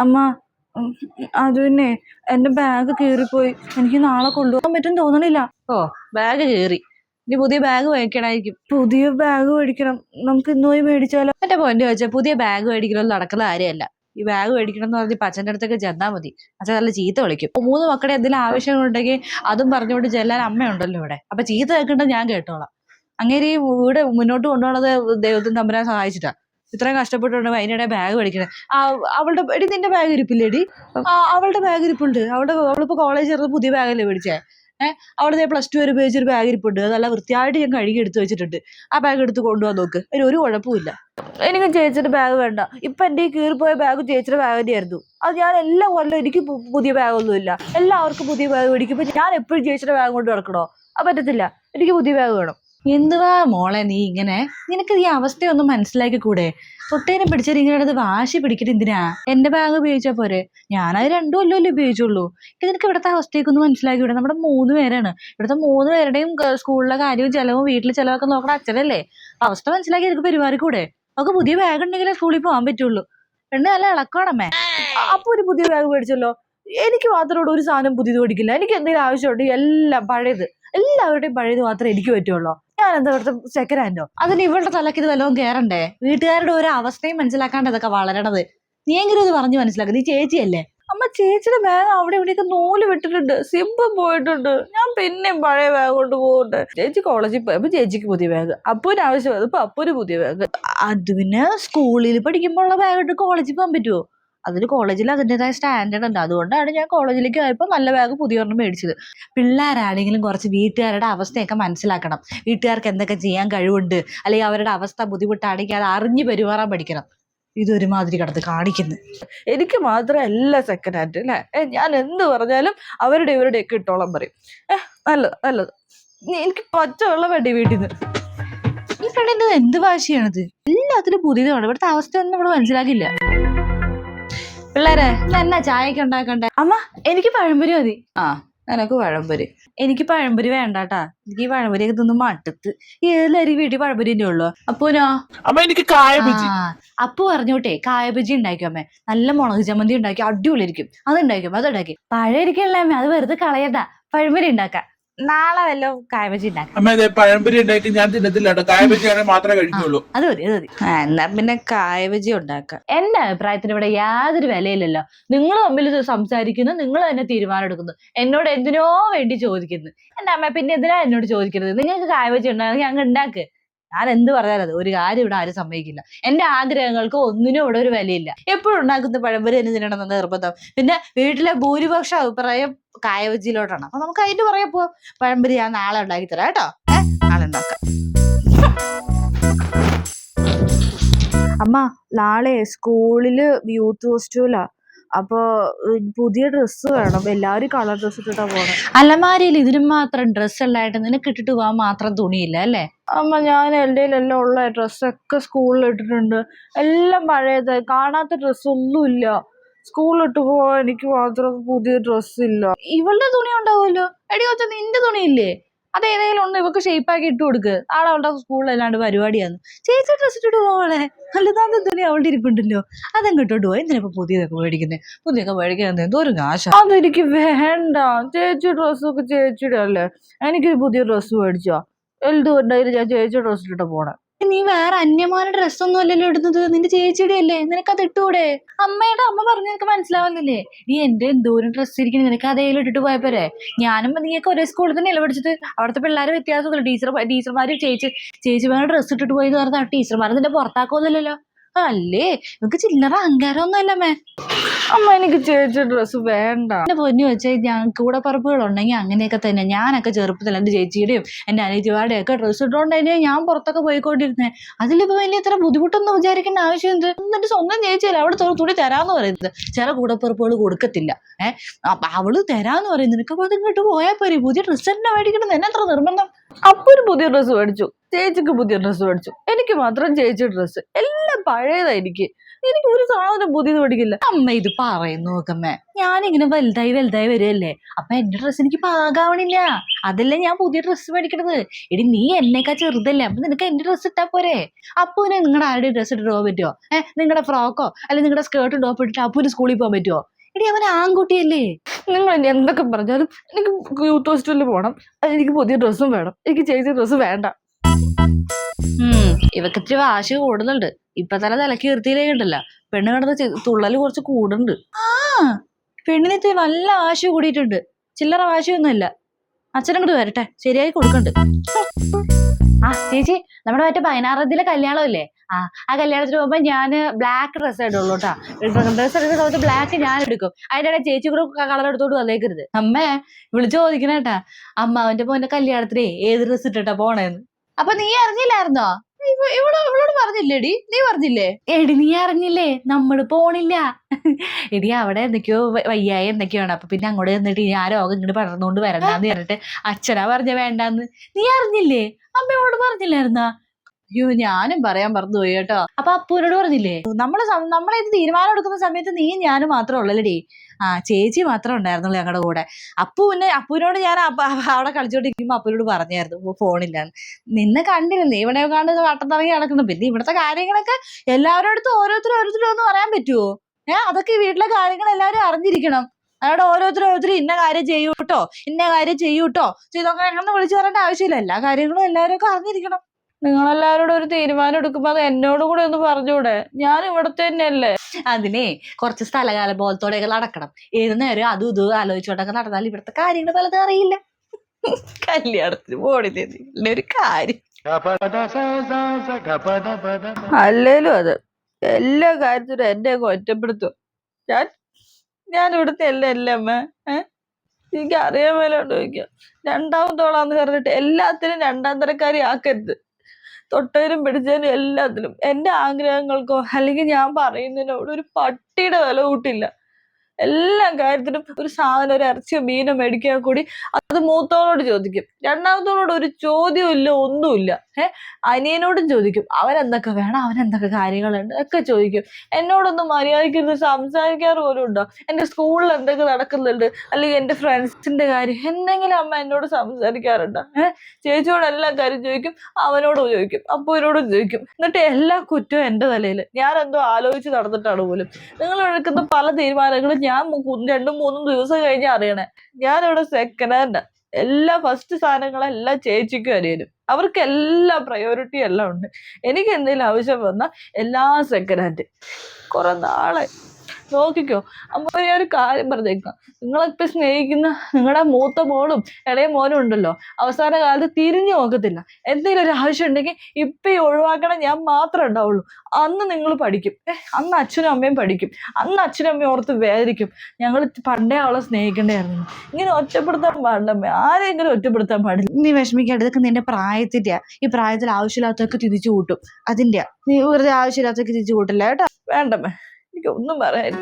അമ്മ അത് തന്നെ. എന്റെ ബാഗ് കീറിപ്പോയി. എനിക്ക് നാളെ കൊണ്ടുപോകാൻ പറ്റും തോന്നണില്ല. ഓ ബാഗ് കീറി. ഇനി പുതിയ ബാഗ് മേടിക്കണമായിരിക്കും പുതിയ ബാഗ് മേടിക്കണം. നമുക്ക് ഇന്ന് പോയി മേടിച്ചാലോ? എന്റെ പോയിന്റ് ചോദിച്ചാൽ പുതിയ ബാഗ് മേടിക്കണമെന്ന് നടക്കുന്ന കാര്യമല്ല. ഈ ബാഗ് മേടിക്കണം എന്ന് പറഞ്ഞ് പച്ചന്റെ അടുത്തൊക്കെ ചെന്നാൽ മതി. അച്ഛൻ നല്ല ചീത്ത വിളിക്കും. മൂന്ന് മക്കളുടെ എന്തെങ്കിലും ആവശ്യങ്ങളുണ്ടെങ്കിൽ അതും പറഞ്ഞുകൊണ്ട് ചെല്ലാൻ അമ്മയുണ്ടല്ലോ ഇവിടെ. അപ്പൊ ചീത്ത കേൾക്കേണ്ടത് ഞാൻ കേട്ടോളാം. അങ്ങനെ ഈ വീട് മുന്നോട്ട് കൊണ്ടുപോകണത് ദൈവത്തിന് തമ്പരാൻ സഹായിച്ചിട്ടാ. ഇത്രയും കഷ്ടപ്പെട്ടുണ്ട് അതിനിടെ ബാഗ് മേടിക്കണേ. അവളുടെ എടി നിന്റെ ബാഗ് ഇരിപ്പില്ലേടി? അവളുടെ ബാഗ് ഇരിപ്പുണ്ട്. അവളുടെ അവളിപ്പോ കോളേജ് ചേർന്ന് പുതിയ ബാഗല്ലേ മേടിച്ചേ? ഏഹ് അവളുടെ പ്ലസ് ടു വരെ ഉപയോഗിച്ചൊരു ബാഗ് ഇരിപ്പുണ്ട്. അത് നല്ല വൃത്തിയായിട്ട് ഞാൻ കഴുകി എടുത്തു വെച്ചിട്ടുണ്ട്. ആ ബാഗ് എടുത്ത് കൊണ്ടുപോകാൻ നോക്ക്. അതിന് ഒരു കുഴപ്പമില്ല എനിക്ക് ചേച്ചിയുടെ ബാഗ് വേണ്ട. ഇപ്പൊ എന്റെ ഈ കീറിപ്പോയ ബാഗ് ചേച്ചിയുടെ ബാഗ് തന്നെയായിരുന്നു. അത് ഞാൻ എല്ലാ കൊല്ലം എനിക്ക് പുതിയ ബാഗൊന്നുമില്ല എല്ലാവർക്കും പുതിയ ബാഗ് മേടിക്കുമ്പോ ഞാൻ എപ്പോഴും ചേച്ചിയുടെ ബാഗ് കൊണ്ട് നടക്കണോ? അത് പറ്റത്തില്ല. എനിക്ക് പുതിയ ബാഗ് വേണം. എന്തുവാ മോളെ നീ ഇങ്ങനെ? നിനക്ക് ഈ അവസ്ഥയൊന്നും മനസ്സിലാക്കി കൂടെ തൊട്ടേനെ പിടിച്ചത് ഇങ്ങനെ വാശി പിടിക്കിട്ട് എന്തിനാ? എന്റെ ബാഗ് ഉപയോഗിച്ചാ പോരെ. ഞാനത് രണ്ടു കൊല്ലമല്ലേ ഉപയോഗിച്ചുള്ളൂ. നിനക്ക് ഇവിടുത്തെ അവസ്ഥയൊക്കെ ഒന്ന് മനസ്സിലാക്കി വിടാം നമ്മുടെ മൂന്ന് പേരാണ്. ഇവിടുത്തെ മൂന്ന് പേരുടെയും സ്കൂളിലെ കാര്യവും ചെലവും വീട്ടിലെ ചെലവൊക്കെ നോക്കണ അച്ഛനല്ലേ? അവസ്ഥ മനസ്സിലാക്കി എനിക്ക് കൂടെ? നമുക്ക് പുതിയ ബാഗ് ഉണ്ടെങ്കിലേ സ്കൂളിൽ പോകാൻ പറ്റുള്ളൂ. പെണ്ണ് നല്ല ഇളക്കണമേ അപ്പൊ ഒരു പുതിയ ബാഗ് മേടിച്ചല്ലോ. എനിക്ക് മാത്രം ഒരു സാധനം പുതിയത് മേടിക്കില്ല. എനിക്ക് എന്തെങ്കിലും ആവശ്യമുണ്ട് എല്ലാം പഴയത്. എല്ലാവരുടെയും പഴയത് മാത്രമേ എനിക്ക് പറ്റുള്ളൂ. ഞാൻ എന്താ ഇവിടുത്തെ ഹാൻഡോ അതിന് ഇവളുടെ തലക്ക് ഇത് വല്ലതും കയറണ്ടേ വീട്ടുകാരുടെ ഒരു അവസ്ഥയും മനസ്സിലാക്കാണ്ട് ഇതൊക്കെ വളരണത്. നീ എങ്കിലും ഇത് പറഞ്ഞു മനസ്സിലാക്കുക നീ ചേച്ചിയല്ലേ? അമ്മ ചേച്ചിയുടെ ബാഗ് അവിടെ ഇവിടെയൊക്കെ നൂൽ വിട്ടിട്ടുണ്ട്. സിബ് പോയിട്ടുണ്ട്. ഞാൻ പിന്നെയും പഴയ ബാഗ് കൊണ്ട് പോകുന്നുണ്ട്. ചേച്ചി കോളേജിൽ പോയപ്പോ ചേച്ചിക്ക് പുതിയ ബാഗ് അപ്പൂന് അപ്പൊ അപ്പൂന് പുതിയ ബാഗ് അത് പിന്നെ സ്കൂളിൽ പഠിക്കുമ്പോൾ ഉള്ള ബാഗ് ഇട്ട് കോളേജിൽ പോകാൻ പറ്റുമോ അതിന് കോളേജിൽ അതിന്റെതായ സ്റ്റാൻഡേർഡ് ഉണ്ട്. അതുകൊണ്ടാണ് ഞാൻ കോളേജിലേക്ക് ആയപ്പോൾ നല്ല ബാഗ് പുതിയ ഒരെണ്ണം മേടിച്ചത്. പിള്ളേരാണെങ്കിലും കുറച്ച് വീട്ടുകാരുടെ അവസ്ഥയൊക്കെ മനസ്സിലാക്കണം. വീട്ടുകാർക്ക് എന്തൊക്കെ ചെയ്യാൻ കഴിവുണ്ട് അല്ലെങ്കിൽ അവരുടെ അവസ്ഥ ബുദ്ധിമുട്ടാണെങ്കിൽ അത് അറിഞ്ഞ് പെരുമാറാൻ പഠിക്കണം. ഇതൊരുമാതിരി കിടന്ന് കാണിക്കുന്നു. എനിക്ക് മാത്രമല്ല സെക്കൻഡ് ഹാൻഡ് അല്ലേ ഞാൻ എന്ത് പറഞ്ഞാലും അവരുടെ ഇവരുടെ ഒക്കെ ഇട്ടോളം പറയും. നല്ലത് നല്ലത്. എനിക്ക് പച്ച വെള്ളം വേണ്ടി വീട്ടിൽ നിന്ന്. ഈ പെണ്ണിന്റെ എന്ത് ഭാഷയാണിത് എല്ലാത്തിനും പുതിയതാണ്. ഇവിടുത്തെ അവസ്ഥയൊന്നും ഇവിടെ മനസ്സിലാക്കില്ല. പിള്ളേരെ എന്നാ ചായക്ക് ഉണ്ടാക്കണ്ടേ? അമ്മ എനിക്ക് പഴംപൊരി മതി. ആ നിനക്ക് പഴംപൊരി. എനിക്ക് പഴംപൊരി വേണ്ടാട്ടാ. എനിക്ക് ഈ പഴംപൊരിയൊക്കെ തിന്ന് മടുത്ത് ഏതൊരു വീട്ടിൽ പഴംപൊരി തന്നെ ഉള്ളു. അപ്പൂനോ? അമ്മ എനിക്ക് കായബജി. ആ, അപ്പു പറഞ്ഞോട്ടെ കായബജി ഉണ്ടാക്കിയോ അമ്മേ. നല്ല മുളക് ചമ്മന്തി ഉണ്ടാക്കി അടിപൊളിയിരിക്കും അത് ഉണ്ടാക്കും അത് ഉണ്ടാക്കി. പഴം ഇരിക്കണല്ലേ അമ്മ അത് വെറുതെ കളയണ്ട. പഴംപൊരി ഉണ്ടാക്കാം. നാളെ വല്ലതും കായ ബജി ഉണ്ടാക്കാം. അമ്മ ഇതേ പഴംപൊരി ഉണ്ടാക്കി ഞാൻ തിന്നത്തില്ല ആണെങ്കിൽ മാത്രമേ കഴിക്കുള്ളൂ. അത് മതി അത് മതി. എന്നാ പിന്നെ കായ ഉണ്ടാക്ക. എന്റെ അഭിപ്രായത്തിന് ഇവിടെ യാതൊരു വിലയില്ലല്ലോ. നിങ്ങൾ തമ്മിൽ സംസാരിക്കുന്നു നിങ്ങൾ തന്നെ തീരുമാനം എടുക്കുന്നു. എന്നോട് എന്തിനോ വേണ്ടി ചോദിക്കുന്നു. എന്റെ അമ്മ പിന്നെ എന്തിനാ എന്നോട് ചോദിക്കുന്നത് നിങ്ങൾക്ക് കായ ബജി ഉണ്ടാക്കി അങ്ങ് ഉണ്ടാക്ക്. ഞാൻ എന്ത് പറഞ്ഞാലത് ഒരു കാര്യം ഇവിടെ ആരും സമ്മതിക്കില്ല. എന്റെ ആഗ്രഹങ്ങൾക്ക് ഒന്നിനും ഇവിടെ ഒരു വിലയില്ല. എപ്പോഴും ഉണ്ടാക്കുന്ന പഴംപൊരി തന്നെ തിന്നണമെന്ന് നിർബന്ധം. പിന്നെ വീട്ടിലെ ഭൂരിപക്ഷ അഭിപ്രായം കായവജിയിലോട്ടാണ് അപ്പൊ നമുക്ക് അതിന്റെ പറയാ പോ പഴംപൊരി ഞാൻ നാളെ ഉണ്ടാക്കി തരാം കേട്ടോ. നാളെ ഉണ്ടാക്കാം. അമ്മ നാളെ സ്കൂളിൽ യൂത്ത് ഫെസ്റ്റിവലാ. അപ്പൊ പുതിയ ഡ്രസ്സ് വേണം. എല്ലാവരും കളർ ഡ്രസ് ഇട്ടിട്ടാ പോണെ. അലമാരിയിൽ ഇതിനും മാത്രം ഡ്രസ് ഉണ്ടായിട്ട് നിനക്ക് ഇട്ടിട്ട് പോകാൻ മാത്രം തുണിയില്ല അല്ലേ? അമ്മ ഞാൻ എന്റെ എല്ലാം ഉള്ള ഡ്രസ്സൊക്കെ സ്കൂളിൽ ഇട്ടിട്ടുണ്ട്. എല്ലാം പഴയത് കാണാത്ത ഡ്രസ്സ് ഒന്നുമില്ല സ്കൂളിൽ ഇട്ട് പോവാൻ എനിക്ക് മാത്രം പുതിയ ഡ്രസ്സ് ഇല്ല. ഇവളുടെ തുണി ഉണ്ടാവുമല്ലോ? എടി കൊച്ചു നിന്റെ തുണിയില്ലേ? അത് ഏതെങ്കിലും ഒന്ന് ഇവക്ക് ഷേപ്പാക്കി ഇട്ട് കൊടുക്ക്. ആൾ അവളുടെ സ്കൂളിൽ അല്ലാണ്ട് പരിപാടിയാന്ന് ചേച്ചി ഡ്രസ് ഇട്ടിട്ട് പോവാളെ അല്ലതാന്ന് തുണി അവളുടെ ഇരിപ്പുണ്ടല്ലോ. അതങ്ങ് ഇട്ടോട്ട് പോയി എന്തിനാ ഇപ്പൊ പുതിയതൊക്കെ മേടിക്കുന്നത് പുതിയൊക്കെ മേടിക്കാൻ എന്തോ ഒരു കാശ. അതെനിക്ക് വേണ്ട. ചേച്ചി ഡ്രസ്സൊക്കെ ചേച്ചിയുടെ അല്ലേ? എനിക്കൊരു പുതിയ ഡ്രസ്സ് മേടിച്ചോ. എന്തുകൊണ്ടായാലും ഞാൻ ചേച്ചിയുടെ ഡ്രസ്സ് ഇട്ടിട്ട് പോണേ. നീ വേറെ അന്യമാരുടെ ഡ്രസ് ഒന്നും അല്ലല്ലോ ഇടുന്നത്. നിന്റെ ചേച്ചിയുടെ അല്ലേ നിനക്ക് അത് ഇട്ടുകൂടെ അമ്മയുടെ അമ്മ പറഞ്ഞു നിനക്ക് മനസ്സിലാവുന്നില്ലേ? നീ എന്റെ എന്തോരം ഡ്രസ്സ് ഇരിക്കുന്നു. നിനക്ക് അതേലും ഇട്ടിട്ട് പോയപ്പോരെ? പോരെ ഞാനും നീയൊക്കെ ഒരേ സ്കൂളിൽ തന്നെ പഠിച്ചത്. അവിടുത്തെ പിള്ളേരെ വ്യത്യാസമൊന്നുമില്ല. ടീച്ചർ ടീച്ചർമാര് ചേച്ചി ചേച്ചിമാരുടെ ഡ്രസ്സ് ഇട്ടിട്ട് പോയി എന്ന് പറഞ്ഞാൽ ടീച്ചർമാരെ നിന്റെ പുറത്താക്കുന്നില്ലല്ലോ അല്ലേ? നമുക്ക് ചില്ലറ അഹങ്കാരമൊന്നും മേ. അമ്മ എനിക്ക് ചേച്ചി ഡ്രസ്സ് വേണ്ട. എന്റെ പൊന്നു വെച്ചാൽ ഞങ്ങൾക്ക് കൂടെ പറപ്പുകളുണ്ടെങ്കിൽ അങ്ങനെയൊക്കെ തന്നെ. ഞാനൊക്കെ ചെറുപ്പത്തിൽ എന്റെ ചേച്ചിയുടെയും എന്റെ അനിയത്തിമാരുടെയും ഒക്കെ ഡ്രസ്സ് ഇട്ടുകൊണ്ടതിനെ ഞാൻ പുറത്തൊക്കെ പോയിക്കൊണ്ടിരുന്നേ. അതിലിപ്പോ വലിയ ഇത്ര ബുദ്ധിമുട്ടൊന്നും വിചാരിക്കേണ്ട ആവശ്യം എന്ത്? എന്നിട്ട് സ്വന്തം ചേച്ചിയല്ല അവിടെ തുണി തരാന്ന് പറയുന്നത്. ചില കൂടപ്പുറപ്പുകൾ കൊടുക്കത്തില്ല. ഏഹ് അവൾ തരാന്ന് പറയുന്നത്. നിനക്ക് അത് ഇങ്ങോട്ട് പോയാൽ പോരെ? പുതിയ ഡ്രസ്സ് തന്നെ മേടിക്കണം എന്നെ അത്ര നിർബന്ധം അപ്പൊ ഒരു പുതിയ ഡ്രസ്സ് മേടിച്ചു. ചേച്ചിക്ക് പുതിയ ഡ്രസ്സ് മേടിച്ചു. എനിക്ക് മാത്രം ചേച്ചി ഡ്രസ്സ് എല്ലാം പഴയതാ എനിക്ക്. എനിക്ക് ഒരു സാധനം പുതിയത് മേടിക്കില്ല. അമ്മ ഇത് പറയുന്നു നോക്കമ്മേ. ഞാനിങ്ങനെ വലുതായി വലുതായി വരുമല്ലേ അപ്പൊ എന്റെ ഡ്രസ്സ് എനിക്ക് പാകാവണില്ല. അതല്ലേ ഞാൻ പുതിയ ഡ്രസ്സ് മേടിക്കണത്. എടി നീ എന്നേക്കാ ചെറുതല്ലേ? അപ്പൊ നിനക്ക് എന്റെ ഡ്രസ്സ് ഇട്ടാ പോരെ. അപ്പൂന് നിങ്ങളുടെ ആരുടെ ഡ്രസ്സ് ഇട്ട് പോകാൻ പറ്റുമോ ഏഹ് നിങ്ങളുടെ ഫ്രോക്കോ? അല്ലെങ്കിൽ നിങ്ങളുടെ സ്കേർട്ട് ടോപ്പ് ഇട്ടിട്ട് അപ്പൂന് സ്കൂളിൽ പോകാൻ പറ്റുമോ എടി അവൻ ആൺകുട്ടിയല്ലേ? നിങ്ങൾ എന്നെ എന്തൊക്കെ പറഞ്ഞാലും എനിക്ക് യൂത്ത് ഹോസ്റ്റലിൽ പോകണം. അത് എനിക്ക് പുതിയ ഡ്രസ്സും വേണം. എനിക്ക് ചേച്ചി ഡ്രസ്സ് വേണ്ട. ഇവക്ക് ഇച്ചിരി വാശി കൂടുന്നുണ്ട്. ഇപ്പൊ തന്നെ തലക്ക് കീർത്തിയിലേക്കുണ്ടല്ല പെണ്ണ് കിടന്ന് തുള്ളൽ കുറച്ച് കൂടുന്നുണ്ട്. ആ പെണ്ണിന് ഇത്തിരി നല്ല വാശി കൂടിയിട്ടുണ്ട്. ചില്ലറ വാശിയൊന്നുമില്ല. അച്ഛനങ്ങോട്ട് വരട്ടെ. ശരിയായി കൊടുക്കണ്ട്. ആ ചേച്ചി നമ്മുടെ മറ്റേ പതിനാറത്തിലെ കല്യാണമല്ലേ? ആ ആ കല്യാണത്തിന് പോകുമ്പോ ഞാൻ ബ്ലാക്ക് ഡ്രസ്സ് ഇടുള്ളൂ കേട്ടോ ഡ്രസ്സ് എടുക്കുന്ന ബ്ലാക്ക് ഞാൻ എടുക്കും. അതിന്റെ ഇടയിൽ ചേച്ചി കൂടെ കളർ എടുത്തോണ്ട് വന്നേക്കരുത്. അമ്മേ വിളിച്ചു ചോദിക്കണേട്ടാ. അമ്മ അമ്മാവന്റെ പോന്റെ കല്യാണത്തിന് ഏത് ഡ്രസ്സ് ഇട്ടിട്ടാ പോണേന്ന്. അപ്പൊ നീ അറിഞ്ഞില്ലായിരുന്നോ? ഇവൾ ഇവളോട് പറഞ്ഞില്ലേടി? നീ പറഞ്ഞില്ലേ? എടി നീ അറിഞ്ഞില്ലേ? നമ്മൾ പോണില്ല. എടി അവിടെ എന്തൊക്കെയോ വയ്യായ എന്തൊക്കെയാണ്. അപ്പൊ പിന്നെ അങ്ങോട്ട് ചെന്നിട്ട് ആ രോഗം ഇങ്ങോട്ട് പടർന്നുകൊണ്ട് വരണ്ടെന്ന് പറഞ്ഞിട്ട് അച്ഛനാ പറഞ്ഞ വേണ്ടാന്ന്. നീ അറിഞ്ഞില്ലേ? അമ്മയോട് പറഞ്ഞില്ലായിരുന്നാ? അയ്യോ ഞാനും പറയാൻ പറഞ്ഞു പോയി കേട്ടോ. അപ്പൊ അപ്പൂനോട് പറഞ്ഞില്ലേ? നമ്മൾ നമ്മളെ ഇത് തീരുമാനം എടുക്കുന്ന സമയത്ത് നീ ഞാനും മാത്രമേ ഉള്ളല്ലേടി ആ ചേച്ചി മാത്രമേ ഉണ്ടായിരുന്നുള്ളൂ ഞങ്ങളുടെ കൂടെ. അപ്പുവിനെ അപ്പുവിനോട് ഞാൻ അവിടെ കളിച്ചോണ്ടിരിക്കുമ്പോ അപ്പുവിനോട് പറഞ്ഞായിരുന്നു ഫോണില്ലാന്ന്. നിന്നെ കണ്ടിരുന്നു നീ ഇവിടെ കാണുന്നത് വട്ടത്തിറങ്ങി നടക്കുന്നു. പിന്നെ ഇവിടുത്തെ കാര്യങ്ങളൊക്കെ എല്ലാവരോടത്തും ഓരോരുത്തരും ഓരോരുത്തരും ഒന്ന് പറയാൻ പറ്റുമോ ഏ അതൊക്കെ ഈ വീട്ടിലെ കാര്യങ്ങൾ എല്ലാവരും അറിഞ്ഞിരിക്കണം. അവിടെ ഓരോരുത്തരും ഓരോരുത്തരും ഇന്ന കാര്യം ചെയ്യൂട്ടോ ഇന്ന കാര്യം ചെയ്യൂട്ടോ ചെയ്തൊക്കെ വിളിച്ചു പറയേണ്ട ആവശ്യമില്ല. എല്ലാ കാര്യങ്ങളും എല്ലാവരും ഒക്കെ അറിഞ്ഞിരിക്കണം. നിങ്ങളെല്ലാവരോടും ഒരു തീരുമാനം എടുക്കുമ്പോ അത് എന്നോട് കൂടെ ഒന്ന് പറഞ്ഞൂടെ ഞാൻ ഇവിടത്തെ തന്നെയല്ലേ? അതിനെ കുറച്ച് സ്ഥലകാല ബോധത്തോടെയൊക്കെ നടക്കണം. ഏത് നേരം അതും ഇതും ആലോചിച്ചോണ്ടൊക്കെ നടന്നാൽ ഇവിടുത്തെ കാര്യങ്ങൾ പലതും അറിയില്ല. കല്യാണത്തിന് പോണില്ലേ? ഒരു കാര്യം. അല്ലേലും അത് എല്ലാ കാര്യത്തിനും എന്നെ ഒറ്റപ്പെടുത്തു. ഞാൻ ഞാൻ ഇവിടുത്തെ അല്ലേ അല്ലേ അമ്മ? എനിക്ക് അറിയാൻ മേലോട്ട് ചോദിക്കാം. രണ്ടാമത്തോളാന്ന് പറഞ്ഞിട്ട് എല്ലാത്തിനും രണ്ടാം തരക്കാരി ആക്കരുത് തൊട്ടതിനും പിടിച്ചതിനും എല്ലാത്തിനും എന്റെ ആഗ്രഹങ്ങൾക്കോ അല്ലെങ്കിൽ ഞാൻ പറയുന്നതിനോട് ഒരു പട്ടിയുടെ വില കൂട്ടില്ല. എല്ലാ കാര്യത്തിനും ഒരു സാധനം ഒരു ഇറച്ചിയോ മീനോ മേടിക്കാൻ കൂടി അത് മൂത്തവളോട് ചോദിക്കും. രണ്ടാമത്തോളോട് ഒരു ചോദ്യവും ഇല്ല ഒന്നുമില്ല. ഏഹ് അനിയനോടും ചോദിക്കും അവൻ എന്തൊക്കെ വേണം? അവൻ എന്തൊക്കെ കാര്യങ്ങളുണ്ട്? ഒക്കെ ചോദിക്കും. എന്നോടൊന്നും മര്യാദയ്ക്ക് ഇരുന്ന് സംസാരിക്കാറ് പോലും ഉണ്ടോ? എന്റെ സ്കൂളിൽ എന്തൊക്കെ നടക്കുന്നുണ്ട്? അല്ലെങ്കിൽ എന്റെ ഫ്രണ്ട്സിന്റെ കാര്യം എന്തെങ്കിലും അമ്മ എന്നോട് സംസാരിക്കാറുണ്ടോ? ഏഹ് ചേച്ചിയോട് എല്ലാ കാര്യം ചോദിക്കും അവനോട് ചോദിക്കും അപ്പൂരോടും ചോദിക്കും. എന്നിട്ട് എല്ലാ കുറ്റവും എന്റെ തലയിൽ ഞാൻ എന്തോ ആലോചിച്ച് നടന്നിട്ടാണ് പോലും. നിങ്ങൾ എടുക്കുന്ന പല തീരുമാനങ്ങളും ഞാൻ രണ്ടും മൂന്നും ദിവസം കഴിഞ്ഞ് അറിയണേ. ഞാനിവിടെ സെക്കൻഡ് ഹാൻഡ് എല്ലാ ഫസ്റ്റ് സാധനങ്ങളെല്ലാം ചേച്ചിക്കും അനിയനും. അവർക്ക് എല്ലാ പ്രയോറിറ്റി എല്ലാം ഉണ്ട്. എനിക്ക് എന്തെങ്കിലും ആവശ്യം വന്നാൽ എല്ലാ സെക്കൻഡ് ഹാൻഡ് കുറെ നാളെ നോക്കിക്കോ. അമ്മ ഞാൻ ഒരു കാര്യം പറഞ്ഞേക്കാം. നിങ്ങളൊക്കെ സ്നേഹിക്കുന്ന നിങ്ങളുടെ മൂത്ത മോളും ഇളയ മോനും ഉണ്ടല്ലോ. അവസാന കാലത്ത് തിരിഞ്ഞു നോക്കത്തില്ല. എന്തെങ്കിലും ഒരു ആവശ്യം ഉണ്ടെങ്കിൽ ഇപ്പം ഈ ഒഴിവാക്കണം ഞാൻ മാത്രമേ ഉണ്ടാവുള്ളൂ. അന്ന് നിങ്ങൾ പഠിക്കും. അന്ന് അച്ഛനും അമ്മയും പഠിക്കും. അന്ന് അച്ഛനും അമ്മയും ഓർത്ത് വേദനിക്കും. ഞങ്ങൾ പണ്ടേ അവളെ സ്നേഹിക്കേണ്ടായിരുന്നു. ഇങ്ങനെ ഒറ്റപ്പെടുത്താൻ പാടില്ല ആരെങ്കിലും ഒറ്റപ്പെടുത്താൻ പാടില്ല. നീ വിഷമിക്കേണ്ടതൊക്കെ നിന്റെ പ്രായത്തിന്റെ ഈ പ്രായത്തിൽ ആവശ്യമില്ലാത്തൊക്കെ തിരിച്ചു കൂട്ടും. അതിന്റെ നീ വെറുതെ ആവശ്യമില്ലാത്തൊക്കെ തിരിച്ചു കൂട്ടില്ല കേട്ടോ? വേണ്ടമ്മേ Gode Mariell.